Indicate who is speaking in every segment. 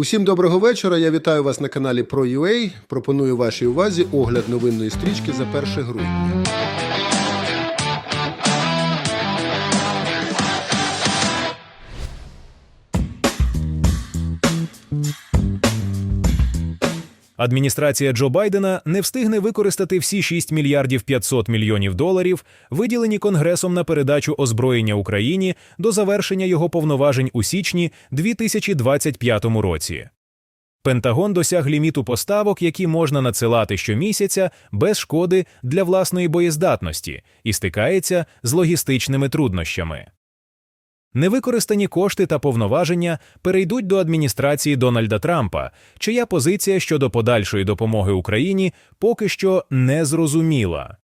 Speaker 1: Усім доброго вечора. Я вітаю вас на каналі ProUA. Пропоную вашій увазі огляд новинної стрічки за 1 грудня.
Speaker 2: Адміністрація Джо Байдена не встигне використати всі 6 мільярдів 500 мільйонів доларів, виділені Конгресом на передачу озброєння Україні до завершення його повноважень у січні 2025 році. Пентагон досяг ліміту поставок, які можна надсилати щомісяця без шкоди для власної боєздатності, і стикається з логістичними труднощами. Невикористані кошти та повноваження перейдуть до адміністрації Дональда Трампа, чия позиція щодо подальшої допомоги Україні поки що не зрозуміла.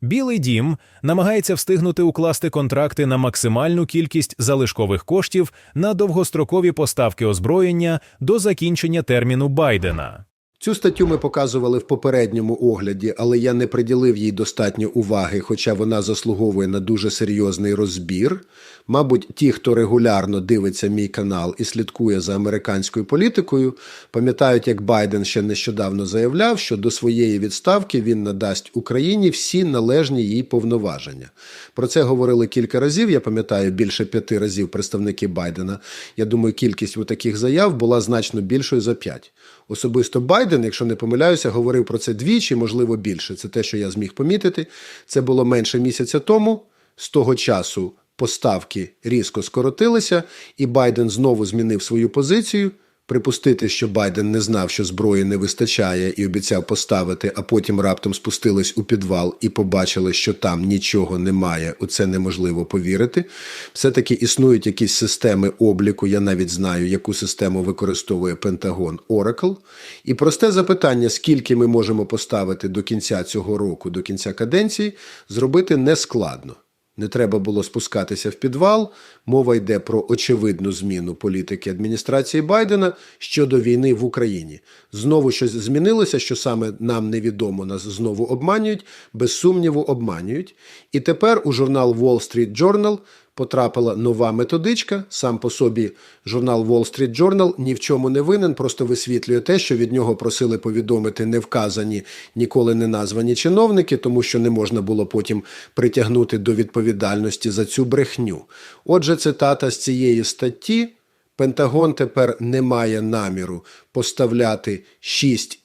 Speaker 2: Білий дім намагається встигнути укласти контракти на максимальну кількість залишкових коштів на довгострокові поставки озброєння до закінчення терміну Байдена.
Speaker 1: Цю статтю ми показували в попередньому огляді, але я не приділив їй достатньо уваги, хоча вона заслуговує на дуже серйозний розбір. Мабуть, ті, хто регулярно дивиться мій канал і слідкує за американською політикою, пам'ятають, як Байден ще нещодавно заявляв, що до своєї відставки він надасть Україні всі належні їй повноваження. Про це говорили кілька разів. Я пам'ятаю більше п'яти разів представники Байдена. Я думаю, кількість у таких заяв була значно більшою за п'ять. Особисто Байден, якщо не помиляюся, говорив про це двічі, можливо, більше. Це те, що я зміг помітити. Це було менше місяця тому. З того часу поставки різко скоротилися, і Байден знову змінив свою позицію. Припустити, що Байден не знав, що зброї не вистачає, і обіцяв поставити, а потім раптом спустились у підвал і побачили, що там нічого немає. У це неможливо повірити. Все-таки існують якісь системи обліку. Я навіть знаю, яку систему використовує Пентагон Oracle. І просте запитання, скільки ми можемо поставити до кінця цього року, до кінця каденції, зробити нескладно. Не треба було спускатися в підвал. Мова йде про очевидну зміну політики адміністрації Байдена щодо війни в Україні. Знову щось змінилося, що саме нам невідомо, нас знову обманюють, без сумніву, обманюють. І тепер у журнал Wall Street Journal потрапила нова методичка. Сам по собі журнал Wall Street Journal ні в чому не винен, просто висвітлює те, що від нього просили повідомити невказані, ніколи не названі чиновники, тому що не можна було потім притягнути до відповідальності за цю брехню. Отже, цитата з цієї статті. Пентагон тепер не має наміру поставляти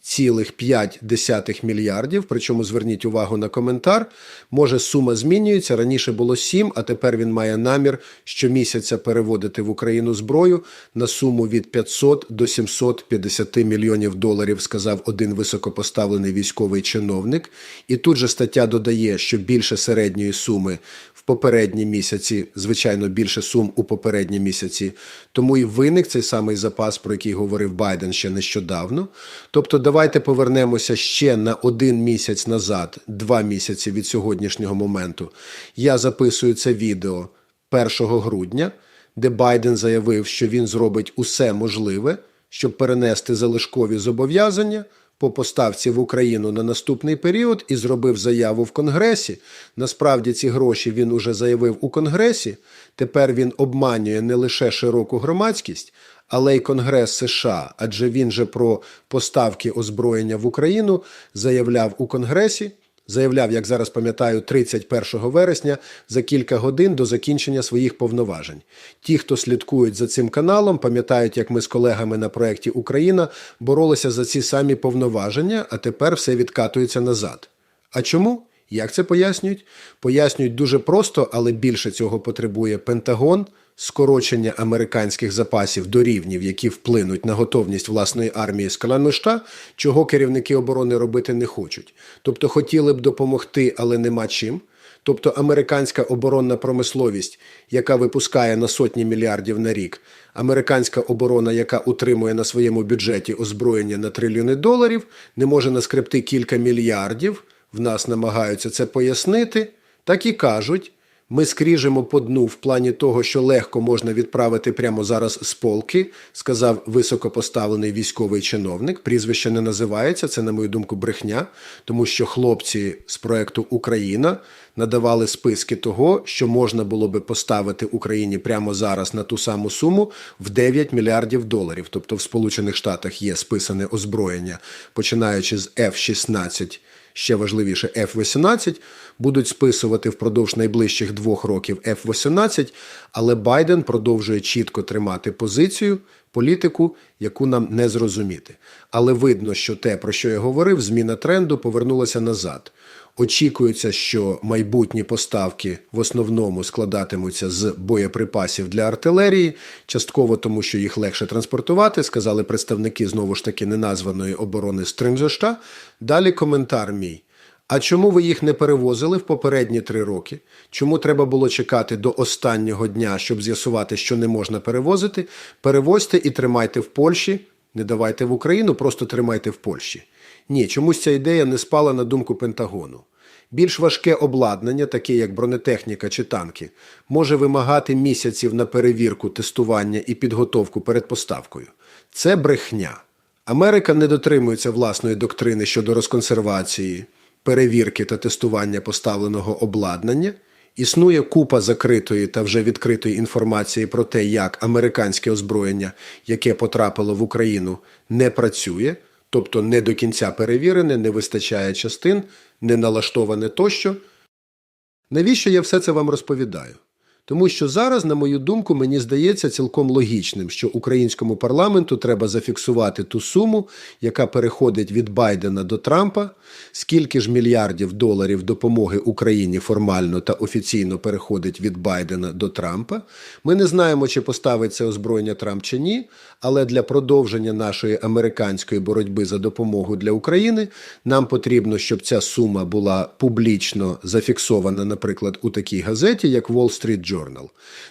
Speaker 1: 6,5 мільярдів. Причому зверніть увагу на коментар. Може, сума змінюється. Раніше було 7, а тепер він має намір щомісяця переводити в Україну зброю на суму від 500 до 750 мільйонів доларів, сказав один високопоставлений військовий чиновник. І тут же стаття додає, що більше середньої суми в попередні місяці, звичайно, більше сум у попередні місяці. Тому і виник цей самий запас, про який говорив Байден ще нещодавно. Тобто, давайте повернемося ще на один місяць назад, два місяці від сьогоднішнього моменту. Я записую це відео 1 грудня, де Байден заявив, що він зробить усе можливе, щоб перенести залишкові зобов'язання по поставці в Україну на наступний період і зробив заяву в Конгресі. Насправді ці гроші він уже заявив у Конгресі. Тепер він обманює не лише широку громадськість, але й Конгрес США, адже він же про поставки озброєння в Україну заявляв у Конгресі. Заявляв, як зараз пам'ятаю, 31 вересня за кілька годин до закінчення своїх повноважень. Ті, хто слідкують за цим каналом, пам'ятають, як ми з колегами на проєкті Україна боролися за ці самі повноваження, а тепер все відкатується назад. А чому? Як це пояснюють? Пояснюють дуже просто, але більше цього потребує Пентагон, скорочення американських запасів до рівнів, які вплинуть на готовність власної армії з Каланмишта, чого керівники оборони робити не хочуть. Тобто хотіли б допомогти, але нема чим. Тобто американська оборонна промисловість, яка випускає на сотні мільярдів на рік, американська оборона, яка утримує на своєму бюджеті озброєння на трильйони доларів, не може наскребти кілька мільярдів. В нас намагаються це пояснити. Так і кажуть. Ми скріжемо по дну в плані того, що легко можна відправити прямо зараз з полки, сказав високопоставлений військовий чиновник. Прізвище не називається. Це, на мою думку, брехня, тому що хлопці з проекту Україна надавали списки того, що можна було би поставити Україні прямо зараз на ту саму суму в 9 мільярдів доларів. Тобто в Сполучених Штатах є списане озброєння, починаючи з F-16 ще важливіше F-18, будуть списувати впродовж найближчих двох років F-18, але Байден продовжує чітко тримати позицію, політику, яку нам не зрозуміти. Але видно, що те, про що я говорив, зміна тренду повернулася назад. Очікується, що майбутні поставки в основному складатимуться з боєприпасів для артилерії, частково тому, що їх легше транспортувати, сказали представники знову ж таки неназваної оборони Стрингзошта. Далі коментар мій. А чому ви їх не перевозили в попередні три роки? Чому треба було чекати до останнього дня, щоб з'ясувати, що не можна перевозити? Перевозьте і тримайте в Польщі, не давайте в Україну, просто тримайте в Польщі. Ні, чомусь ця ідея не спала на думку Пентагону. Більш важке обладнання, таке як бронетехніка чи танки, може вимагати місяців на перевірку, тестування і підготовку перед поставкою. Це брехня. Америка не дотримується власної доктрини щодо розконсервації, перевірки та тестування поставленого обладнання. Існує купа закритої та вже відкритої інформації про те, як американське озброєння, яке потрапило в Україну, не працює, тобто не до кінця перевірене, не вистачає частин, не налаштоване тощо. Навіщо я все це вам розповідаю? Тому що зараз, на мою думку, мені здається цілком логічним, що українському парламенту треба зафіксувати ту суму, яка переходить від Байдена до Трампа, скільки ж мільярдів доларів допомоги Україні формально та офіційно переходить від Байдена до Трампа. Ми не знаємо, чи поставить це озброєння Трамп чи ні, але для продовження нашої американської боротьби за допомогу для України нам потрібно, щоб ця сума була публічно зафіксована, наприклад, у такій газеті, як Wall Street Journal.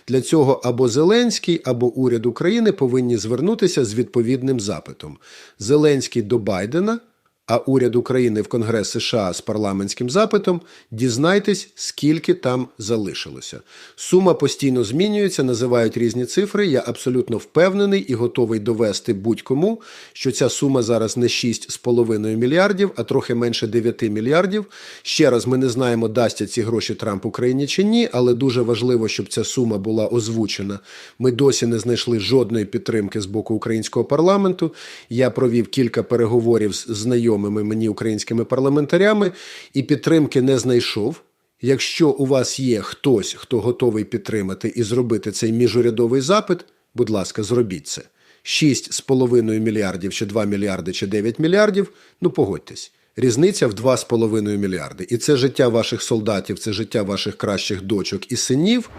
Speaker 1: Для цього або Зеленський, або уряд України повинні звернутися з відповідним запитом. Зеленський до Байдена. А уряд України в Конгрес США з парламентським запитом дізнайтесь, скільки там залишилося. Сума постійно змінюється, називають різні цифри. Я абсолютно впевнений і готовий довести будь-кому, що ця сума зараз не 6,5 мільярдів, а трохи менше 9 мільярдів. Ще раз, ми не знаємо, дасться ці гроші Трамп Україні чи ні, але дуже важливо, щоб ця сума була озвучена. Ми досі не знайшли жодної підтримки з боку українського парламенту. Я провів кілька переговорів з знайомими мені українськими парламентарями і підтримки не знайшов. Якщо у вас є хтось, хто готовий підтримати і зробити цей міжурядовий запит, будь ласка, зробіть це. 6,5 мільярдів, чи 2 мільярди, чи 9 мільярдів, ну погодьтесь. Різниця в 2,5 мільярди. І це життя ваших солдатів, це життя ваших кращих дочок і синів.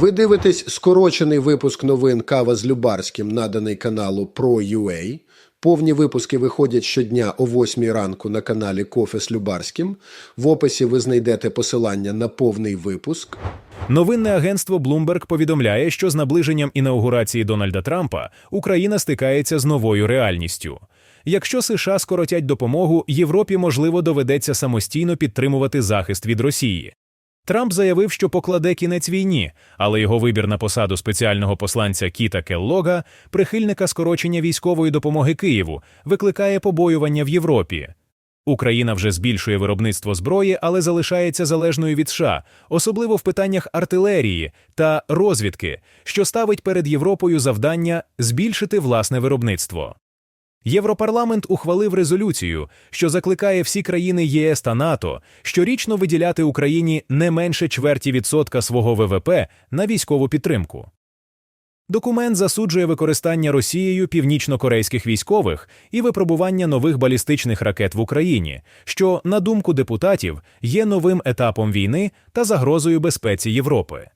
Speaker 1: Ви дивитесь скорочений випуск новин Кава з Любарським, наданий каналу Pro.ua. Повні випуски виходять щодня о 8 ранку на каналі Кофе з Любарським. В описі ви знайдете посилання на повний випуск.
Speaker 2: Новинне агентство Bloomberg повідомляє, що з наближенням інаугурації Дональда Трампа Україна стикається з новою реальністю. Якщо США скоротять допомогу, Європі можливо доведеться самостійно підтримувати захист від Росії. Трамп заявив, що покладе кінець війні, але його вибір на посаду спеціального посланця Кіта Келлога, прихильника скорочення військової допомоги Києву, викликає побоювання в Європі. Україна вже збільшує виробництво зброї, але залишається залежною від США, особливо в питаннях артилерії та розвідки, що ставить перед Європою завдання збільшити власне виробництво. Європарламент ухвалив резолюцію, що закликає всі країни ЄС та НАТО щорічно виділяти Україні не менше чверті відсотка свого ВВП на військову підтримку. Документ засуджує використання Росією північно-корейських військових і випробування нових балістичних ракет в Україні, що, на думку депутатів, є новим етапом війни та загрозою безпеці Європи.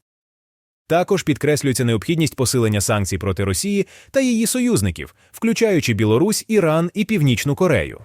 Speaker 2: Також підкреслюється необхідність посилення санкцій проти Росії та її союзників, включаючи Білорусь, Іран і Північну Корею.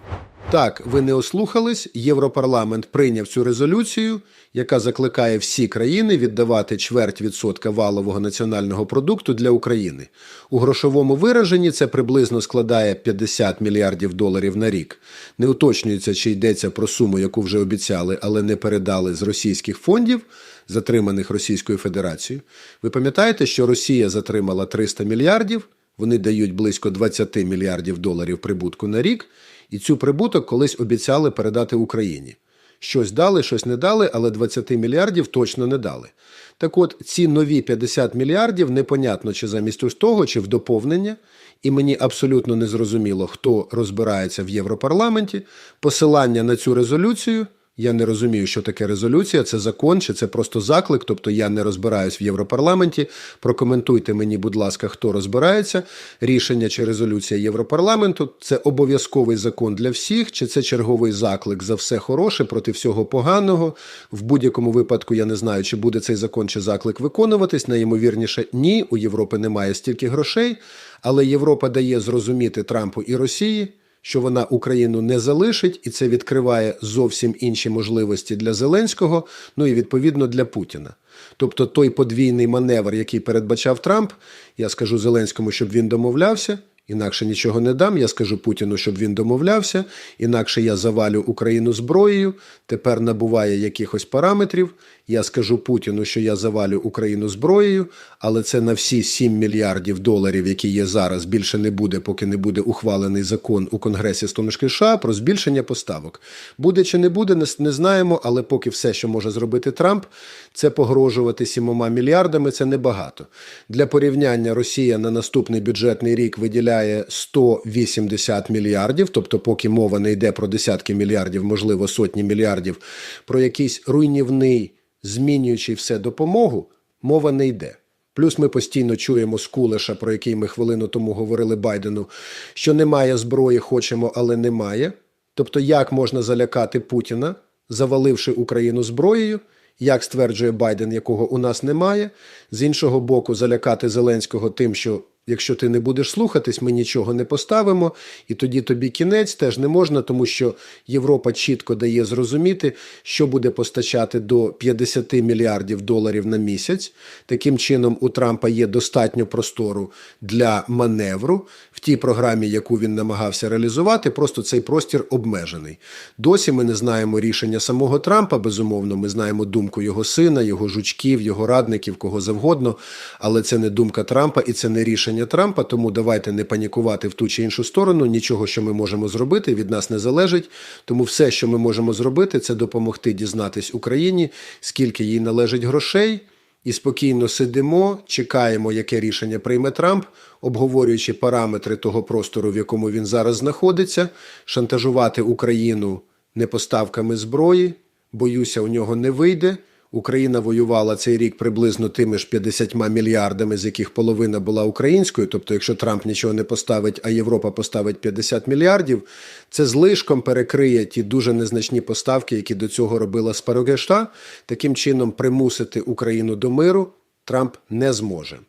Speaker 1: Так, ви не ослухались. Європарламент прийняв цю резолюцію, яка закликає всі країни віддавати чверть відсотка валового національного продукту для України. У грошовому вираженні це приблизно складає 50 мільярдів доларів на рік. Не уточнюється, чи йдеться про суму, яку вже обіцяли, але не передали з російських фондів, затриманих Російською Федерацією. Ви пам'ятаєте, що Росія затримала 300 мільярдів? Вони дають близько 20 мільярдів доларів прибутку на рік, і цю прибуток колись обіцяли передати Україні. Щось дали, щось не дали, але 20 мільярдів точно не дали. Так от, ці нові 50 мільярдів непонятно, чи замість того, чи в доповнення, і мені абсолютно не зрозуміло, хто розбирається в Європарламенті. Посилання на цю резолюцію. Я не розумію, що таке резолюція, це закон чи це просто заклик. Тобто я не розбираюсь в Європарламенті. Прокоментуйте мені, будь ласка, хто розбирається. Рішення чи резолюція Європарламенту це обов'язковий закон для всіх, чи це черговий заклик за все хороше проти всього поганого. В будь-якому випадку я не знаю, чи буде цей закон чи заклик виконуватись. Найімовірніше, ні. У Європи немає стільки грошей, але Європа дає зрозуміти Трампу і Росії що вона Україну не залишить, і це відкриває зовсім інші можливості для Зеленського, ну і відповідно для Путіна. Тобто той подвійний маневр, який передбачав Трамп, я скажу Зеленському, щоб він домовлявся. Інакше нічого не дам. Я скажу Путіну, щоб він домовлявся. Інакше я завалю Україну зброєю. Тепер набуває якихось параметрів. Я скажу Путіну, що я завалю Україну зброєю, але це на всі 7 мільярдів доларів, які є зараз, більше не буде, поки не буде ухвалений закон у Конгресі Стонушки США про збільшення поставок. Буде чи не буде, не, знаємо. Але поки все, що може зробити Трамп, це погрожувати 7 мільярдами. Це небагато. Для порівняння Росія на наступний бюджетний рік виділяє 180 мільярдів, тобто, поки мова не йде про десятки мільярдів, можливо, сотні мільярдів, про якийсь руйнівний змінюючи все допомогу, мова не йде. Плюс ми постійно чуємо з Кулеша, про який ми хвилину тому говорили Байдену, що немає зброї, хочемо, але немає. Тобто, як можна залякати Путіна, заваливши Україну зброєю, як стверджує Байден, якого у нас немає, з іншого боку, залякати Зеленського тим, що Якщо ти не будеш слухатись, ми нічого не поставимо, і тоді тобі кінець теж не можна, тому що Європа чітко дає зрозуміти, що буде постачати до 50 мільярдів доларів на місяць. Таким чином, у Трампа є достатньо простору для маневру в тій програмі, яку він намагався реалізувати. Просто цей простір обмежений. Досі ми не знаємо рішення самого Трампа. Безумовно, ми знаємо думку його сина, його жучків, його радників, кого завгодно, але це не думка Трампа і це не рішення. Трампа, тому давайте не панікувати в ту чи іншу сторону. Нічого, що ми можемо зробити, від нас не залежить. Тому все, що ми можемо зробити, це допомогти дізнатись Україні, скільки їй належить грошей, і спокійно сидимо, чекаємо, яке рішення прийме Трамп, обговорюючи параметри того простору, в якому він зараз знаходиться, шантажувати Україну непоставками зброї. Боюся, у нього не вийде. Україна воювала цей рік приблизно тими ж 50 мільярдами, з яких половина була українською. Тобто, якщо Трамп нічого не поставить, а Європа поставить 50 мільярдів, це злишком перекриє ті дуже незначні поставки, які до цього робила Спарогешта. Таким чином, примусити Україну до миру Трамп не зможе.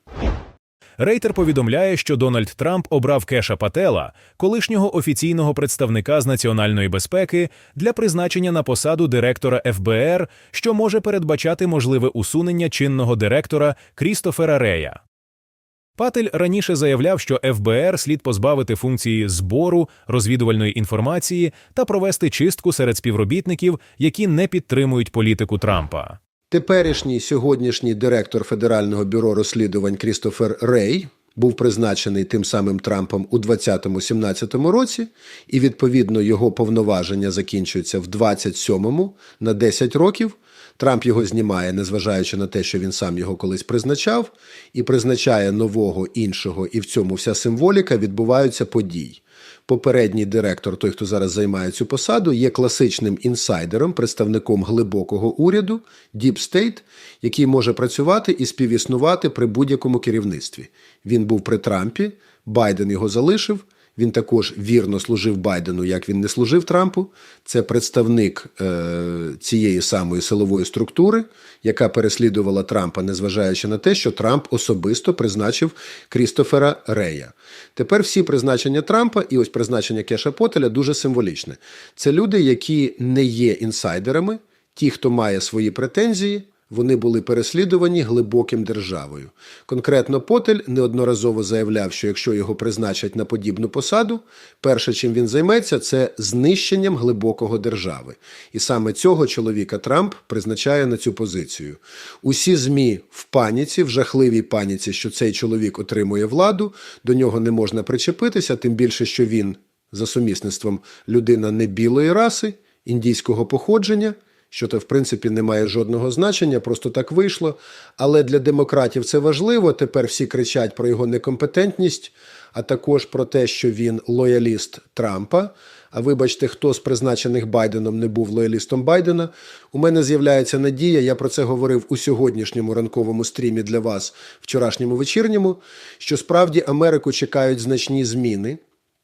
Speaker 2: Рейтер повідомляє, що Дональд Трамп обрав Кеша Патела, колишнього офіційного представника з національної безпеки, для призначення на посаду директора ФБР, що може передбачати можливе усунення чинного директора Крістофера Рея. Патель раніше заявляв, що ФБР слід позбавити функції збору розвідувальної інформації та провести чистку серед співробітників, які не підтримують політику Трампа.
Speaker 1: Теперішній сьогоднішній директор Федерального бюро розслідувань Крістофер Рей був призначений тим самим Трампом у 2020-2017 році, і відповідно його повноваження закінчуються в 27-му на 10 років. Трамп його знімає, незважаючи на те, що він сам його колись призначав, і призначає нового іншого, і в цьому вся символіка відбуваються подій. Попередній директор, той, хто зараз займає цю посаду, є класичним інсайдером, представником глибокого уряду, Deep State, який може працювати і співіснувати при будь-якому керівництві. Він був при Трампі, Байден його залишив. Він також вірно служив Байдену, як він не служив Трампу. Це представник е, цієї самої силової структури, яка переслідувала Трампа, незважаючи на те, що Трамп особисто призначив Крістофера Рея. Тепер всі призначення Трампа і ось призначення Кеша Потеля дуже символічне. Це люди, які не є інсайдерами, ті, хто має свої претензії. Вони були переслідувані глибоким державою. Конкретно Потель неодноразово заявляв, що якщо його призначать на подібну посаду, перше, чим він займеться, це знищенням глибокого держави. І саме цього чоловіка Трамп призначає на цю позицію. Усі змі в паніці, в жахливій паніці, що цей чоловік отримує владу, до нього не можна причепитися, тим більше, що він за сумісництвом людина не білої раси, індійського походження що то в принципі не має жодного значення, просто так вийшло. Але для демократів це важливо. Тепер всі кричать про його некомпетентність, а також про те, що він лояліст Трампа. А вибачте, хто з призначених Байденом не був лоялістом Байдена. У мене з'являється надія. Я про це говорив у сьогоднішньому ранковому стрімі для вас, вчорашньому вечірньому. Що справді Америку чекають значні зміни.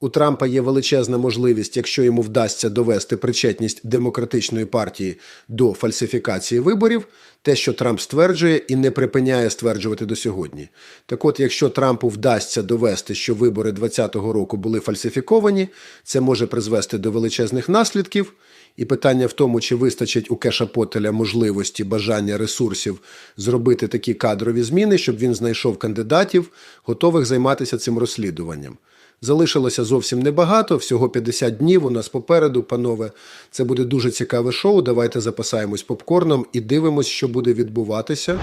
Speaker 1: У Трампа є величезна можливість, якщо йому вдасться довести причетність демократичної партії до фальсифікації виборів, те, що Трамп стверджує і не припиняє стверджувати до сьогодні. Так от, якщо Трампу вдасться довести, що вибори 2020 року були фальсифіковані, це може призвести до величезних наслідків. І питання в тому, чи вистачить у Кеша Потеля можливості, бажання ресурсів зробити такі кадрові зміни, щоб він знайшов кандидатів, готових займатися цим розслідуванням. Залишилося зовсім небагато, всього 50 днів у нас попереду, панове. Це буде дуже цікаве шоу. Давайте запасаємось попкорном і дивимось, що буде відбуватися.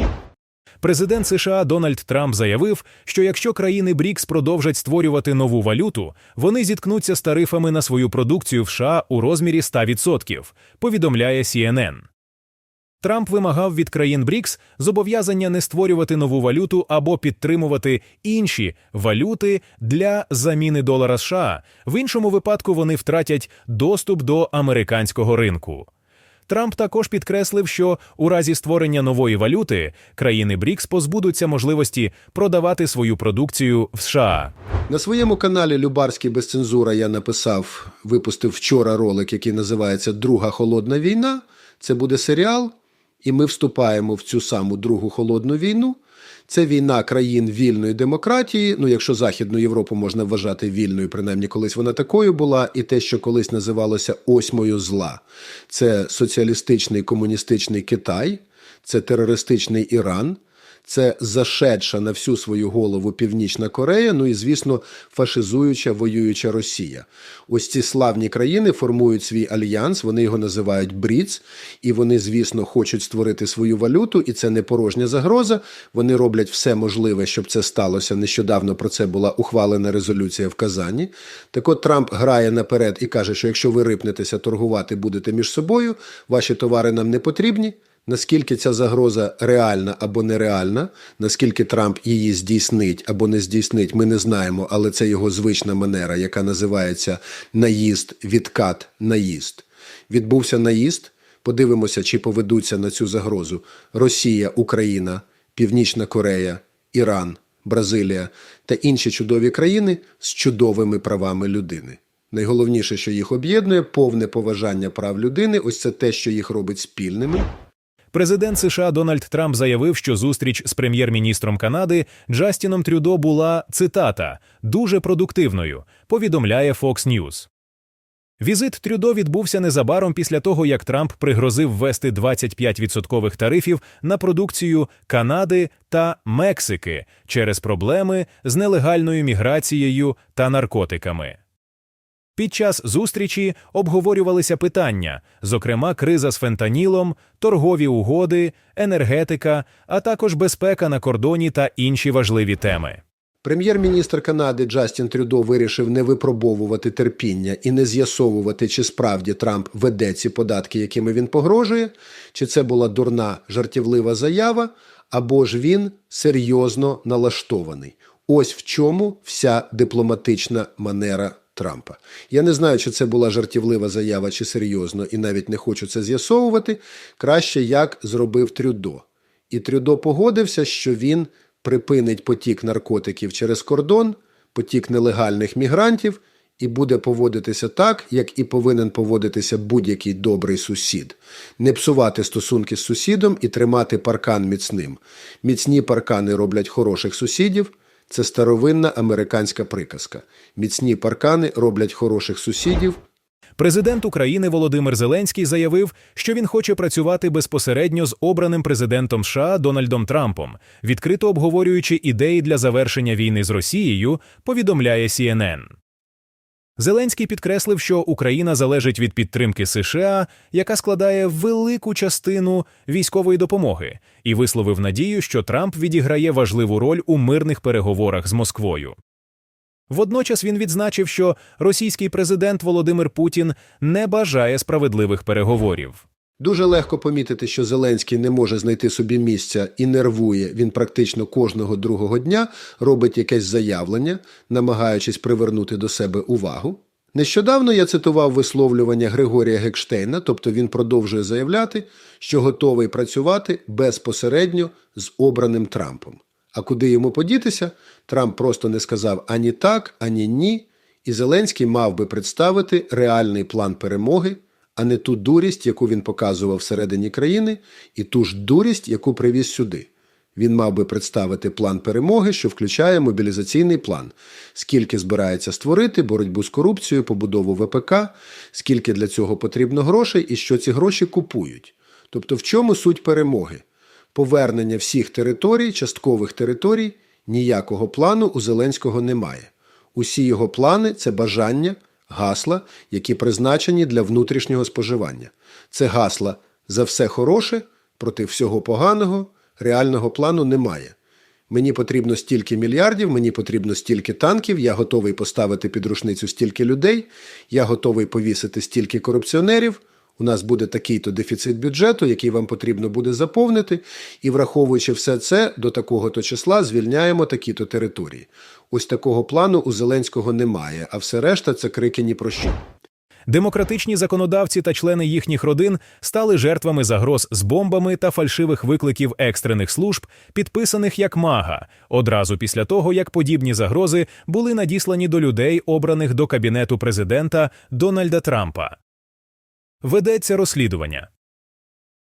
Speaker 2: Президент США Дональд Трамп заявив, що якщо країни БРІКС продовжать створювати нову валюту, вони зіткнуться з тарифами на свою продукцію в США у розмірі 100%, повідомляє CNN. Трамп вимагав від країн БРІКС зобов'язання не створювати нову валюту або підтримувати інші валюти для заміни долара США. В іншому випадку вони втратять доступ до американського ринку. Трамп також підкреслив, що у разі створення нової валюти країни БРІКС позбудуться можливості продавати свою продукцію в США.
Speaker 1: На своєму каналі Любарський без цензура я написав, випустив вчора ролик, який називається Друга холодна війна. Це буде серіал, і ми вступаємо в цю саму Другу холодну війну. Це війна країн вільної демократії. Ну, якщо Західну Європу можна вважати вільною, принаймні колись вона такою була, і те, що колись називалося осьмою зла. Це соціалістичний комуністичний Китай, це терористичний Іран. Це зашедша на всю свою голову Північна Корея, ну і, звісно, фашизуюча воююча Росія. Ось ці славні країни формують свій альянс, вони його називають БРІЦ, і вони, звісно, хочуть створити свою валюту, і це не порожня загроза. Вони роблять все можливе, щоб це сталося. Нещодавно про це була ухвалена резолюція в Казані. Так от Трамп грає наперед і каже, що якщо ви рипнетеся торгувати будете між собою, ваші товари нам не потрібні. Наскільки ця загроза реальна або нереальна, наскільки Трамп її здійснить або не здійснить, ми не знаємо, але це його звична манера, яка називається наїзд, відкат, наїзд. Відбувся наїзд. Подивимося, чи поведуться на цю загрозу Росія, Україна, Північна Корея, Іран, Бразилія та інші чудові країни з чудовими правами людини. Найголовніше, що їх об'єднує, повне поважання прав людини. Ось це те, що їх робить спільними.
Speaker 2: Президент США Дональд Трамп заявив, що зустріч з прем'єр-міністром Канади Джастіном Трюдо була цитата дуже продуктивною. Повідомляє Fox News. Візит Трюдо відбувся незабаром після того, як Трамп пригрозив ввести 25% тарифів на продукцію Канади та Мексики через проблеми з нелегальною міграцією та наркотиками. Під час зустрічі обговорювалися питання, зокрема криза з фентанілом, торгові угоди, енергетика, а також безпека на кордоні та інші важливі теми.
Speaker 1: Прем'єр-міністр Канади Джастін Трюдо вирішив не випробовувати терпіння і не з'ясовувати, чи справді Трамп веде ці податки, якими він погрожує, чи це була дурна жартівлива заява, або ж він серйозно налаштований. Ось в чому вся дипломатична манера Трампа. Я не знаю, чи це була жартівлива заява, чи серйозно, і навіть не хочу це з'ясовувати. Краще як зробив Трюдо. І Трюдо погодився, що він припинить потік наркотиків через кордон, потік нелегальних мігрантів, і буде поводитися так, як і повинен поводитися будь-який добрий сусід. Не псувати стосунки з сусідом і тримати паркан міцним. Міцні паркани роблять хороших сусідів. Це старовинна американська приказка. Міцні паркани роблять хороших сусідів.
Speaker 2: Президент України Володимир Зеленський заявив, що він хоче працювати безпосередньо з обраним президентом США Дональдом Трампом, відкрито обговорюючи ідеї для завершення війни з Росією, повідомляє CNN. Зеленський підкреслив, що Україна залежить від підтримки США, яка складає велику частину військової допомоги, і висловив надію, що Трамп відіграє важливу роль у мирних переговорах з Москвою. Водночас він відзначив, що російський президент Володимир Путін не бажає справедливих переговорів.
Speaker 1: Дуже легко помітити, що Зеленський не може знайти собі місця і нервує. Він практично кожного другого дня робить якесь заявлення, намагаючись привернути до себе увагу. Нещодавно я цитував висловлювання Григорія Гекштейна, тобто він продовжує заявляти, що готовий працювати безпосередньо з обраним Трампом. А куди йому подітися, Трамп просто не сказав ані так, ані ні, і Зеленський мав би представити реальний план перемоги, а не ту дурість, яку він показував всередині країни, і ту ж дурість, яку привіз сюди. Він мав би представити план перемоги, що включає мобілізаційний план, скільки збирається створити, боротьбу з корупцією, побудову ВПК, скільки для цього потрібно грошей і що ці гроші купують. Тобто, в чому суть перемоги? Повернення всіх територій, часткових територій, ніякого плану у Зеленського немає. Усі його плани це бажання, гасла, які призначені для внутрішнього споживання. Це гасла за все хороше проти всього поганого, реального плану немає. Мені потрібно стільки мільярдів, мені потрібно стільки танків, я готовий поставити під рушницю стільки людей, я готовий повісити стільки корупціонерів. У нас буде такий-то дефіцит бюджету, який вам потрібно буде заповнити, і враховуючи все це, до такого-то числа звільняємо такі-то території. Ось такого плану у Зеленського немає, а все решта це крики ні про що.
Speaker 2: Демократичні законодавці та члени їхніх родин стали жертвами загроз з бомбами та фальшивих викликів екстрених служб, підписаних як мага, одразу після того, як подібні загрози були надіслані до людей, обраних до кабінету президента Дональда Трампа. Ведеться розслідування.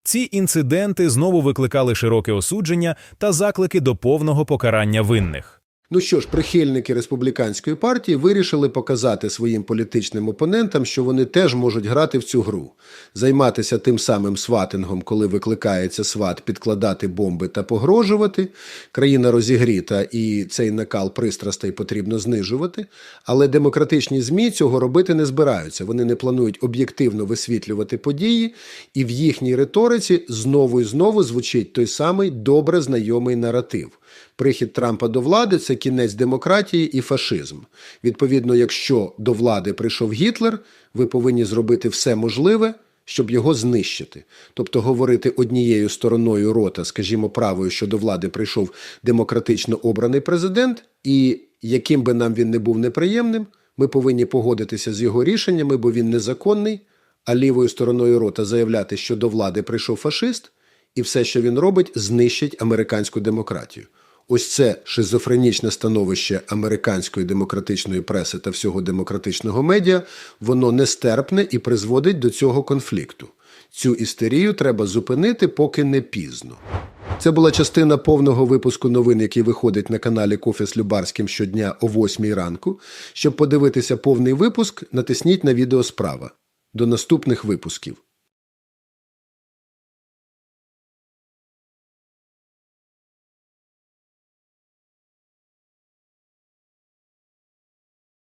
Speaker 2: Ці інциденти знову викликали широке осудження та заклики до повного покарання винних.
Speaker 1: Ну що ж, прихильники республіканської партії вирішили показати своїм політичним опонентам, що вони теж можуть грати в цю гру, займатися тим самим сватингом, коли викликається сват, підкладати бомби та погрожувати. Країна розігріта, і цей накал пристрастей потрібно знижувати. Але демократичні змі цього робити не збираються. Вони не планують об'єктивно висвітлювати події, і в їхній риториці знову і знову звучить той самий добре знайомий наратив. Прихід Трампа до влади це кінець демократії і фашизм. Відповідно, якщо до влади прийшов Гітлер, ви повинні зробити все можливе, щоб його знищити. Тобто говорити однією стороною рота, скажімо, правою, що до влади прийшов демократично обраний президент, і яким би нам він не був неприємним, ми повинні погодитися з його рішеннями, бо він незаконний, а лівою стороною рота заявляти, що до влади прийшов фашист, і все, що він робить, знищить американську демократію. Ось це шизофренічне становище американської демократичної преси та всього демократичного медіа, воно нестерпне і призводить до цього конфлікту. Цю істерію треба зупинити, поки не пізно. Це була частина повного випуску новин, який виходить на каналі Кофе з Любарським щодня о 8 ранку. Щоб подивитися повний випуск, натисніть на відео справа. До наступних випусків.